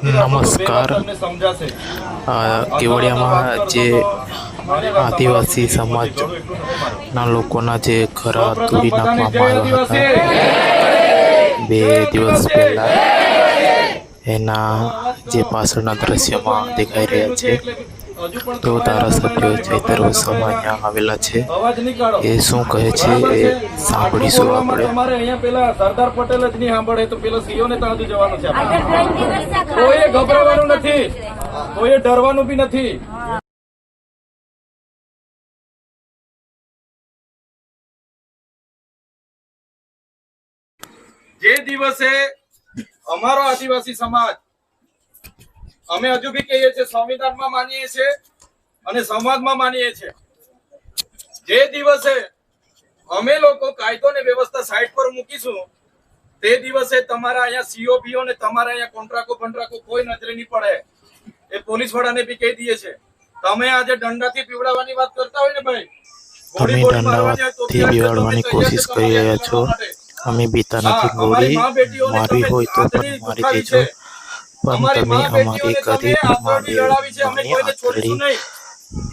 નમસ્કાર. કેવડિયામાં જે આદિવાસી સમાજના લોકોના જે ઘર તોડી નાખવામાં આવ્યા હતા. બે દિવસ પહેલા એના જે પાછળના દ્રશ્યમાં દેખાઈ રહ્યા છે. તો ધારાસભ્ય ચૈતર વસાવા અહીંયા આવેલા છે. એ શું કહે છે એ સાંભળીશું આપણે. અમારે અહીંયા પેલા સરદાર પટેલ જ નહીં સાંભળે તો પેલા સીઓ ને ત્યાં જવાનું છે. કોઈએ ગભરાવાનું નથી. કોઈએ ડરવાનું બી નથી. જે દિવસે અમારો આદિવાસી સમાજ અમે હજુ બી કહીએ છીએ સંવિધાનમાં માનીએ છીએ અને સંવાદમાં માનીએ છીએ. જે દિવસે અમે લોકો કાયદો ને વ્યવસ્થા સાઈડ પર મૂકીશું તે દિવસે તમારા અહીંયા સીઓપીઓ ને તમારા અહીંયા કોન્ટ્રાકો કોન્ટ્રાકો કોઈ નજરે નહીં પડે. એ પોલીસ વાળાને બી કહી દઈએ છે તમે આજે દંડાથી પીવડાવવાની વાત કરતા હોય ને ભાઈ? તમે દંડાવાથી બિવાડવાની કોશિશ કરી રહ્યા છો? અમે બીતા નથી ગોળી મારી હોય તો પણ મારી દેજો પણ તમે અમારી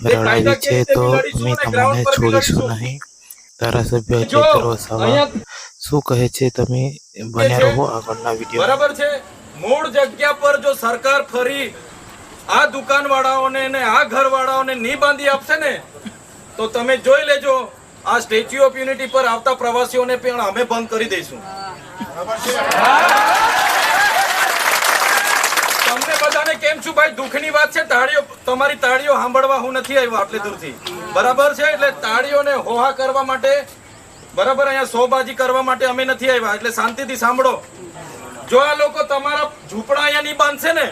રડાવી છે તો અમે તમને છોડીશું નહીં. ધારાસભ્ય ચૈતર સવાલ શું કહે છે તમે બન્યા રહો આગળના વીડિયો બરાબર છે મૂળ જગ્યા પર જો સરકાર ફરી આ દુકાન વાળાઓને ને આ ઘર વાળાઓને નહીં બાંધી આપશે ને તો તમે જોઈ લેજો આ સ્ટેચ્યુ ઓફ યુનિટી પર આવતા પ્રવાસીઓને પણ અમે બંધ કરી દઈશું. તમને બધાને કેમ છું ભાઈ? દુઃખની વાત છે, તાળીઓ તમારી તાળીઓ સાંભળવા હું નથી આવ્યો આટલી દૂરથી. બરાબર છે? એટલે તાળીઓને હોહા કરવા માટે બરાબર, અહીંયા સોબાજી કરવા માટે અમે નથી આવ્યા, એટલે શાંતિથી સાંભળો. જો આ લોકો તમારા ઝૂંપડા અહીંયા નહીં બાંધશે ને,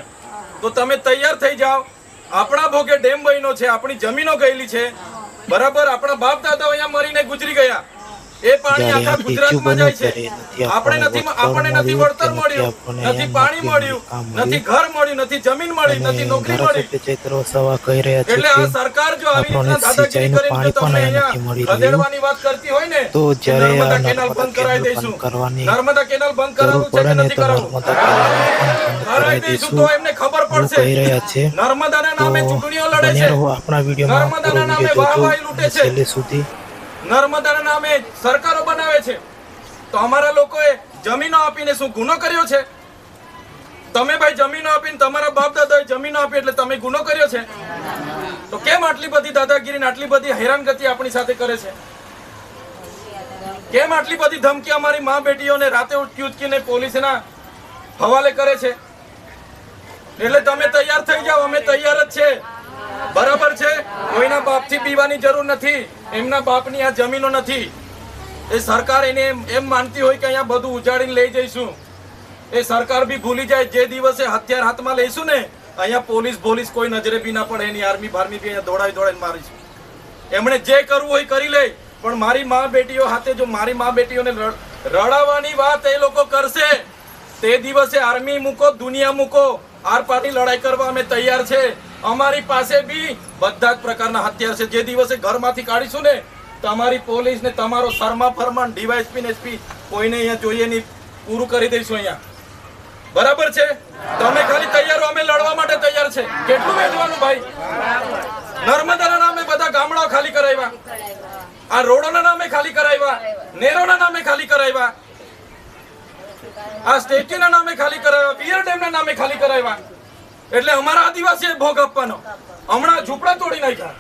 તો તમે તૈયાર થઈ જાઓ. આપણા ભોગે ડેમ બન્યો છે, આપણી જમીનો ગયેલી છે. બરાબર, આપણા બાપ દાદાઓ અહીંયા મરીને ગુજરી ગયા. એ પાણી આખા ગુજરાતમાં જાય છે. આપણે નથી આપણને નથી વળતર મળ્યું પાણી મળ્યું નથી ઘર મળ્યું નથી જમીન મળી નથી નોકરી મળી એટલે આ સરકાર જો આવી રીતના દાદાગીરી કરીને પાણી પણ તમને અહીંયા નથી મળી રહ્યું. ખદેડવાની વાત કરતી હોય ને તો જ્યારે નર્મદા કેનાલ બંધ કરાવી દઈશું. કરવાની નર્મદા કેનાલ બંધ કરાવવું છે કે નથી કરાવવું? કરાવી દઈશું. તો એમને ખબર પડશે. રહ્યા છે. નર્મદાના તો નામે ચૂંટણીઓ લડે છે. આપણા નર્મદાના નામે વીડિયો વાહવાહી છે. સુધી નર્મદાના નામે સરકારો બનાવે છે. તો અમારા લોકોએ જમીનો આપીને શું ગુનો કર્યો છે? તમે ભાઈ જમીનો આપીને તમારા બાપ દાદાએ જમીનો આપી એટલે તમે ગુનો કર્યો છે? તો કેમ આટલી બધી દાદાગીરી આટલી બધી હેરાનગતિ આપણી સાથે કરે છે? કેમ આટલી બધી ધમકી અમારી મા બેટીઓને રાતે ઉઠકી ઉચકીને પોલીસના હવાલે કરે છે? એટલે તમે તૈયાર થઈ જાઓ, અમે તૈયાર જ છે. બરાબર છે? કોઈના બાપથી પીવાની જરૂર નથી, એમના બાપની આ જમીનો નથી. એ સરકાર એને એમ માનતી હોય કે અહીંયા બધું ઉજાડીને લઈ જઈશું. એ સરકાર બી ભૂલી જાય, જે દિવસે હથિયાર હાથમાં લઈશું ને, અહીંયા પોલીસ પોલીસ કોઈ નજરે બી ના પડે, એની આર્મી ફાર્મી બી અહીંયા દોડાવી દોડાઈને મારીશું. એમણે જે કરવું હોય કરી લે, પણ મારી મા બેટીઓ હાથે જો મારી મા બેટીઓને રડાવવાની વાત એ લોકો કરશે. તે દિવસે આર્મી મૂકો, દુનિયા મૂકો, આર પારની લડાઈ કરવા અમે તૈયાર છે. અમારી પાસે બી બધા જ પ્રકારના હથિયાર છે. જે દિવસે ઘરમાંથી કાઢીશું ને, તમારી પોલીસ ને તમારો શર્મા ફરમાન ડીવાયસપી ને એસપી, કોઈને અહીંયા જોઈએ નહીં. પૂરું કરી દઈશું અહીંયા. બરાબર છે? તમે ખાલી તૈયાર, અમે લડવા માટે તૈયાર છે. કેટલું વેચવાનું ભાઈ? નર્મદાના નામે બધા ગામડાઓ ખાલી કરાવ્યા. આ રોડોના નામે ખાલી કરાવ્યા. નેરોના નામે ખાલી કરાવ્યા. આ સ્ટેચ્યુના નામે ખાલી કરાવ્યા. પિયર ડેમના નામે ખાલી કરાવ્યા. એટલે અમારા આદિવાસી ભોગ આપવાનો. હમણાં ઝૂંપડા તોડી નાખ્યા.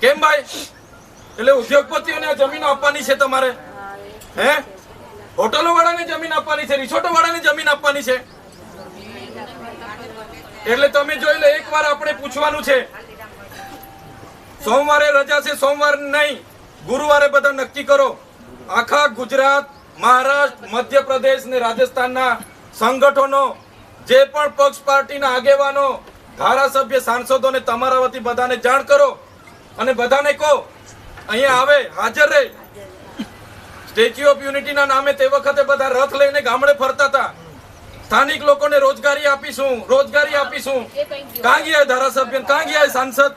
કેમ ભાઈ? એટલે ઉદ્યોગપતિઓને જમીન આપવાની છે તમારે. હે? હોટલો વાળાને જમીન આપવાની છે રિસોર્ટો વાળાને જમીન આપવાની છે. એટલે તમે જોઈ લો, એકવાર આપણે પૂછવાનું છે. સોમવારે રજા છે, સોમવાર નહીં. ગુરુવારે બધા નક્કી કરો. આખા ગુજરાત, મહારાષ્ટ્ર, મધ્યપ્રદેશ ને રાજસ્થાનના સંગઠનો જે પણ પક્ષ પાર્ટીના આગેવાનો, ધારાસભ્ય સાંસદોને તમારા વતી બધાને જાણ કરો અને બધાને કહો, અહીંયા આવે, હાજર રહે. સ્ટેચ્યુ ઓફ યુનિટીના નામે તે વખતે બધા રથ લઈને ગામડે ફરતા હતા. સ્થાનિક લોકોને રોજગારી આપીશું રોજગારી આપીશું. કાં ગયા ધારાસભ્ય, કાં ગયા સાંસદ?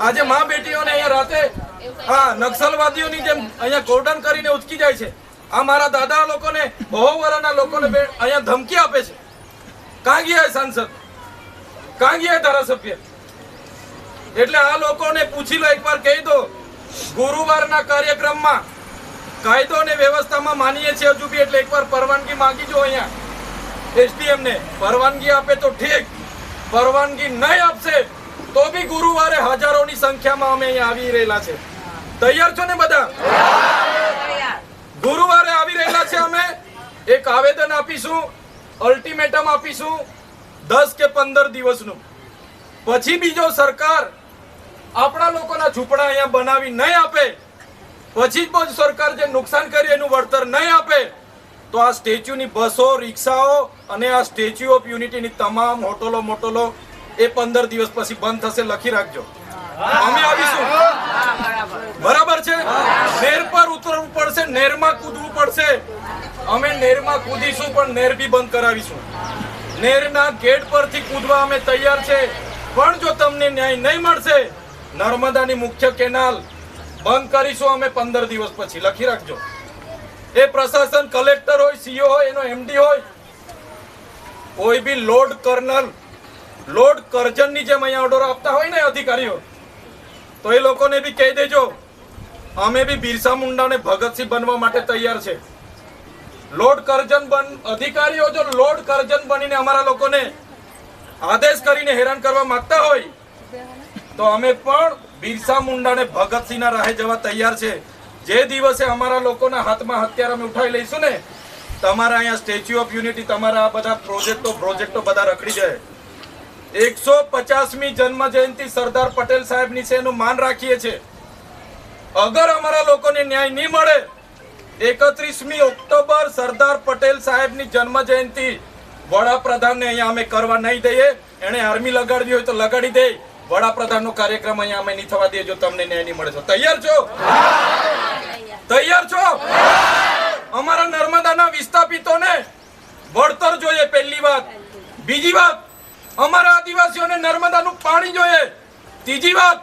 આજે મા બેટીઓને અહીંયા રાતે, હા, નક્સલવાદીઓની જેમ અહીંયા કોર્ડન કરીને ઉચકી જાય છે. આ મારા દાદા લોકોને, બહુ વર્ષના લોકોને અહીંયા ધમકી આપે છે. કાં ગયા સાંસદ કાં ગયા ધારાસભ્ય. એટલે આ લોકોને પૂછી લો એકવાર કહી દો ગુરુવારના કાર્યક્રમમાં કાયદો અને વ્યવસ્થામાં માનીએ છીએ હજુ બી એટલે એકવાર પરવાનગી માંગી જો અહીંયા. એસડીએમ ને પરવાનગી આપે તો ઠીક પરવાનગી નહીં આપશે તો બી ગુરુવારે હજારોની સંખ્યામાં અમે અહીંયા આવી રહેલા છે. તૈયાર છો ને બધા? ગુરુવારે આવી રહેલા છે અમે. એક આવેદન આપીશું. અલ્ટિમેટમ આપીશું દસ કે પંદર દિવસનું. પછી બીજો સરકાર આપણા લોકોના ઝૂંપડા અહીંયા બનાવી નહીં આપે, પછી જો સરકાર જે નુકસાન કરી એનું વળતર નહીં આપે, તો આ સ્ટેચ્યુની બસો રિક્ષાઓ અને આ સ્ટેચ્યુ ઓફ યુનિટીની તમામ હોટલો મોટલો એ પંદર દિવસ પછી બંધ થશે. લખી રાખજો. અમે આવીશું. બરાબર છે? નેર પર ઉતરવું પડશે, નેરમાં કૂદવું પડશે. અમે નેરમાં કૂદીશું, પણ નેર બી બંધ કરાવીશું. નેરના ગેટ પરથી કૂદવા અમે તૈયાર છે. પણ જો તમને ન્યાય નહીં મળશે, નર્મદાની મુખ્ય કેનાલ બંધ કરીશું અમે પંદર દિવસ પછી. લખી રાખજો. એ પ્રશાસન કલેક્ટર હોય, સીઓ હોય, એનો એમડી હોય, કોઈ બી લોર્ડ કર્નલ લોડ કરજનની જેમ અહીંયા ઓર્ડર આપતા હોય ને અધિકારીઓ તો એ લોકોને બી કહી દેજો. અમે બી બિરસા મુંડાને ભગતસિંહ બનવા માટે તૈયાર છે. લોર્ડ કરજન બન, અધિકારીઓ જો લોર્ડ કરજન બનીને અમારા લોકોને આદેશ કરીને હેરાન કરવા માંગતા હોય, તો અમે પણ બિરસા મુંડાને ભગતસિંહના રાહે જવા તૈયાર છે. જે દિવસે અમારા લોકોના હાથમાં હથિયાર અમે ઉઠાવી લઈશું ને, તમારા અહીંયા સ્ટેચ્યુ ઓફ યુનિટી, તમારા આ બધા પ્રોજેક્ટો પ્રોજેક્ટો બધા રખડી જાય. એકસો પચાસમી જન્મ જયંતિ સરદાર પટેલ સાહેબની છે એનું માન રાખીએ છીએ. અગર અમારા લોકોને ન્યાય નહીં મળે, એકત્રીસમી ઓક્ટોબર સરદાર પટેલ સાહેબની જન્મ જયંતિ વડાપ્રધાનને અહીંયા અમે કરવા નહીં દઈએ. એને આર્મી લગાડવી હોય તો લગાડી દે. વડાપ્રધાનનો કાર્યક્રમ અહીંયા અમે નહીં થવા દઈએ જો તમને ન્યાય નહીં મળે તો. તૈયાર છો? તૈયાર છો? અમારા નર્મદાના વિસ્થાપિતોને વળતર જોઈએ પહેલી વાત. બીજી વાત અમારા આદિવાસીઓને નર્મદાનું પાણી જોઈએ. ત્રીજી વાત,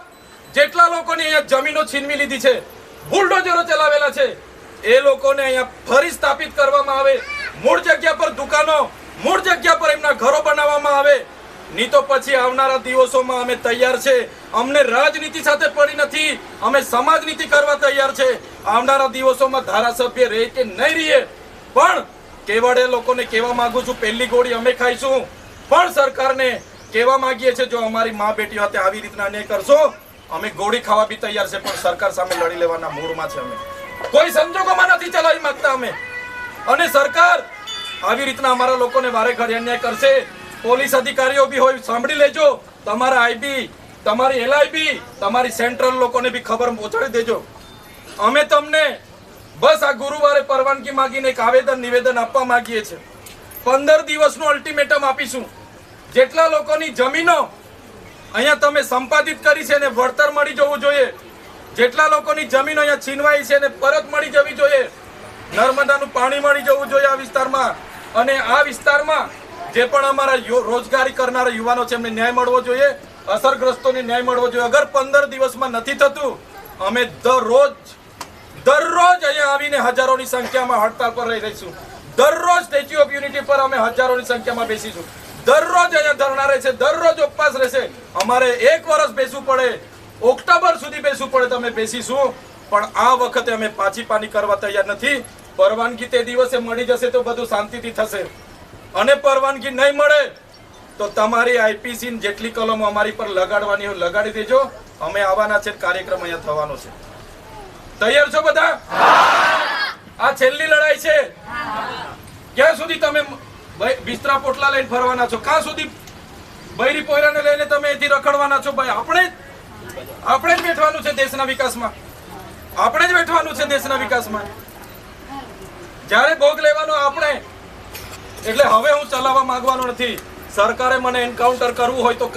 જેટલા લોકોની અહીંયા જમીનો છીનવી લીધી છે, બુલડોઝરો ચલાવેલા છે, એ લોકોને અહીંયા ફરી સ્થાપિત કરવામાં આવે. મૂળ જગ્યા પર દુકાનો, મૂળ જગ્યા પર એમના ઘરો બનાવવામાં આવે. નહીં તો પછી આવનારા દિવસોમાં અમે તૈયાર છે. અમને રાજનીતિ સાથે પડી નથી. અમે સમાજ નીતિ કરવા તૈયાર છે. આવનારા દિવસોમાં ધારાસભ્ય રહે કે નહીં રહીએ પણ કેવડે લોકોને કહેવા માંગુ છું, પહેલી ગોળી અમે ખાઈશું. પણ સરકારને કહેવા માંગીએ છીએ, જો અમારી મા બેટીઓ હાથે આવી રીતના અન્યાય કરશો, અમે ગોળી ખાવા બી તૈયાર છે, પણ સરકાર સામે લડી લેવાના મૂડમાં છે અમે. કોઈ સંજોગોમાં નથી ચલાવી માંગતા અમે. અને સરકાર આવી રીતના અમારા લોકોને વારે ઘરે અન્યાય કરશે, પોલીસ અધિકારીઓ બી હોય, સાંભળી લેજો. તમારા આઈબી તમારી એલઆઈબી તમારી સેન્ટ્રલ લોકોને બી ખબર પહોંચાડી દેજો. અમે તમને બસ આ ગુરુવારે પરવાનગી માંગીને એક આવેદન, નિવેદન આપવા માંગીએ છીએ. પંદર દિવસનું અલ્ટિમેટમ આપીશું. જેટલા લોકોની જમીનો અહીંયા તમે સંપાદિત કરી છે ને વળતર મળી જવું જોઈએ. જેટલા લોકોની જમીનો અહીંયા છીનવાઈ છે ને પરત મળી જવી જોઈએ. નર્મદાનું પાણી મળી જવું જોઈએ આ વિસ્તારમાં. અને આ વિસ્તારમાં જે પણ અમારા રોજગારી કરનારા યુવાનો છે, એમને ન્યાય મળવો જોઈએ. અસરગ્રસ્તોને ન્યાય મળવો જોઈએ. અગર પંદર દિવસમાં નથી થતું, અમે દરરોજ દરરોજ અહીંયા આવીને હજારોની સંખ્યામાં હડતાલ પર રહી રહીશું. દરરોજ સ્ટેચ્યુ ઓફ યુનિટી પર અમે હજારોની સંખ્યામાં બેસીશું. દરરોજ અહીંયા ધરણા રહેશે દરરોજ ઉપવાસ રહેશે. અમારે એક વર્ષ બેસવું પડે ઓક્ટોબર સુધી બેસવું પડે તમે બેસીશું. પણ આ વખતે અમે પાછી પાની કરવા તૈયાર નથી. પરવાનગી તે દિવસે મળી જશે તો બધું શાંતિથી થશે. અને પરવાનગી નહીં મળે તો તમારી આઈપીસી જેટલી કલમો અમારી પર લગાડવાની હોય લગાડી દેજો. અમે આવવાના છે કાર્યક્રમ અહીંયા થવાનો છે. તૈયાર છો બધા? આ છેલ્લી લડાઈ છે. ક્યાં સુધી તમે બિસ્તરા પોટલા લઈને ફરવાના છો. ક્યાં સુધી બૈરી પોયરાને લઈને તમે એથી રખડવાના છો? ભાઈ, આપણે આપણે જ બેઠવાનું છે દેશના વિકાસમાં. આપણે જ બેઠવાનું છે દેશના વિકાસમાં. જ્યારે ભોગ લેવાનો આપણે. એટલે હવે હું ચલાવવા માંગવાનો નથી. સરકારે મને એન્કાઉન્ટર કરવું હોય તો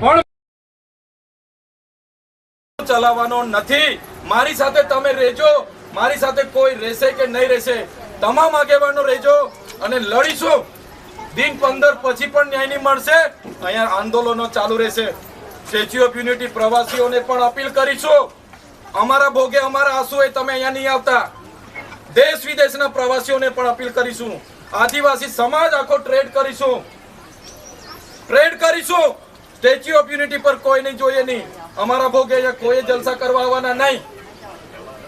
પણ ચલાવવાનો નથી. મારી સાથે તમે રહેજો મારી સાથે કોઈ રહેશે કે નહીં રહેશે. તમામ આગેવાનો રહેજો અને લડીશું. દિન પંદર પછી પણ ન્યાય નહીં મળશે. અહીંયા આંદોલનો ચાલુ રહેશે. સ્ટેચ્યુ ઓફ યુનિટી પ્રવાસીઓને પણ અપીલ કરીશું. અમારા ભોગે અમારા આંસુ એ તમે અહીંયા નહીં આવતા. દેશ વિદેશના પ્રવાસીઓને પણ અપીલ કરીશું. આદિવાસી સમાજ આખો ટ્રેડ કરીશું. ટ્રેડ કરીશું. સ્ટેચ્યુ ઓફ યુનિટી પર કોઈ નહીં જોઈએ નહીં. અમારા ભોગે અહીંયા કોઈ જલસા કરવા આવવાના નહીં.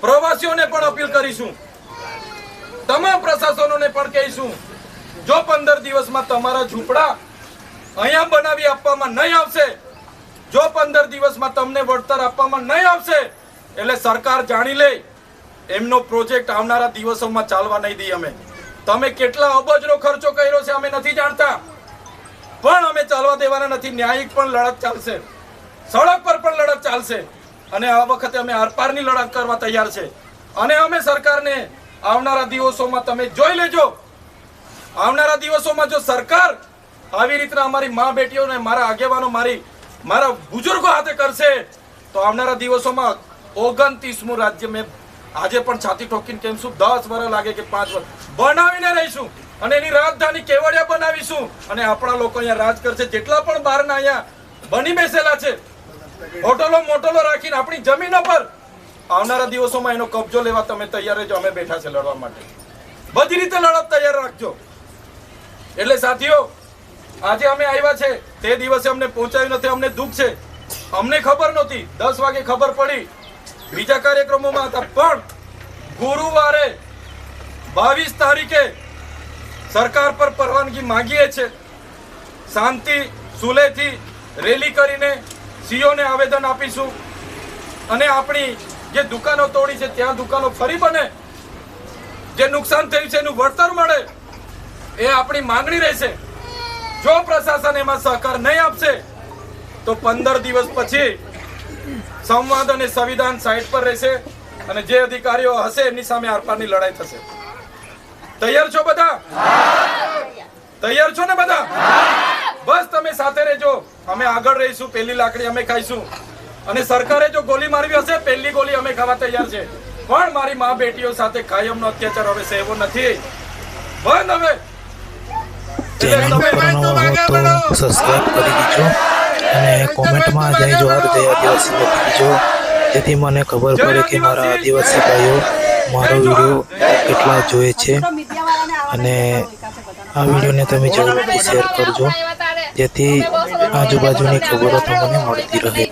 પ્રવાસીઓને પણ અપીલ કરીશું. તમામ પ્રશાસનોને પણ કહીશું. જો પંદર દિવસમાં તમારા ઝૂંપડા અહીંયા બનાવી આપવામાં નહીં આવશે, જો પંદર દિવસમાં તમને વળતર આપવામાં નહીં આવશે, એટલે સરકાર જાણી લે, એમનો પ્રોજેક્ટ આવનારા દિવસોમાં ચાલવા નહીં દઈએ અમે. તમે કેટલા અબજનો ખર્ચો કર્યો છે અમે નથી જાણતા. પણ અમે ચાલવા દેવાના નથી, ન્યાયિક પણ લડત ચાલશે. સડક પર પણ લડત ચાલશે. અને આ વખતે અમે આરપારની લડત કરવા તૈયાર છે. અને અમે સરકારને આવનારા દિવસોમાં તમે જોઈ લેજો. આવનારા દિવસોમાં જો સરકાર આવી રીતના અમારી મા બેટીઓને, મારા આગેવાનો, મારી, મારા બુજુર્ગો હાથે કરશે, તો આવનારા દિવસોમાં ઓગણત્રીસમું રાજ્ય મેં આજે પણ છાતી ઠોકીને કેમ છું, દસ વર્ષ લાગે કે પાંચ વર્ષ બનાવીને રહીશું અને એની રાજધાની કેવડિયા બનાવીશું. અને આપણા લોકો અહીંયા રાજ કરશે. જેટલા પણ બહારના અહીંયા બની બેસેલા છે, હોટલો મોટલો રાખીને આપણી જમીનો પર. આવનારા દિવસોમાં એનો કબજો લેવા તમે તૈયાર રહેજો. અમે બેઠા છે લડવા માટે. બધી રીતે લડત તૈયાર રાખજો. એટલે સાથીઓ, આજે અમે આવ્યા છે. તે દિવસે અમને પહોંચાયું નથી, અમને દુઃખ છે. અમને ખબર નહોતી. દસ વાગે ખબર પડી. બીજા કાર્યક્રમોમાં હતા. પણ ગુરુવારે બાવીસ તારીખે સરકાર પર પરવાનગી માંગીએ છે શાંતિ સુલેથી રેલી કરીને સીઓને આવેદન આપીશું. અને આપણી જે દુકાનો તોડી છે, ત્યાં દુકાનો ફરી બને. જે નુકસાન થયું છે, એનું વળતર મળે. એ આપણી માંગણી રહેશે. જો પ્રશાસન એમાં સહકાર નહીં આપશે, તો પંદર દિવસ પછી સંવાદ અને સંવિધાન સાઈડ પર રહેશે અને જે અધિકારીઓ હશે એમની સામે આરપારની લડાઈ થશે. તૈયાર છો બધા? તૈયાર છો ને બધા? બસ તમે સાથે રહેજો. અમે આગળ રહીશું, પહેલી લાકડી અમે ખાઈશું. અને સરકારે જો ગોલી મારવી હશે, પહેલી ગોલી અમે ખાવા તૈયાર છે. પણ મારી મા બેટીઓ સાથે કાયમનો અત્યાચાર હવે સહેવો નથી. બંધ હવે. ચેનલ પર નવો હો તો સબસ્ક્રાઇબ કરી દીજો અને કોમેન્ટમાં જય જોહાર જય આદિવાસી લખી દીજો. જેથી મને ખબર પડે કે મારા આદિવાસી. ભાઈઓ મારો વીડિયો કેટલા જોઈએ છે. અને આ વિડીયોને તમે જરૂરથી શેર કરજો. જેથી આજુબાજુની ખબરો તમને મળતી રહે.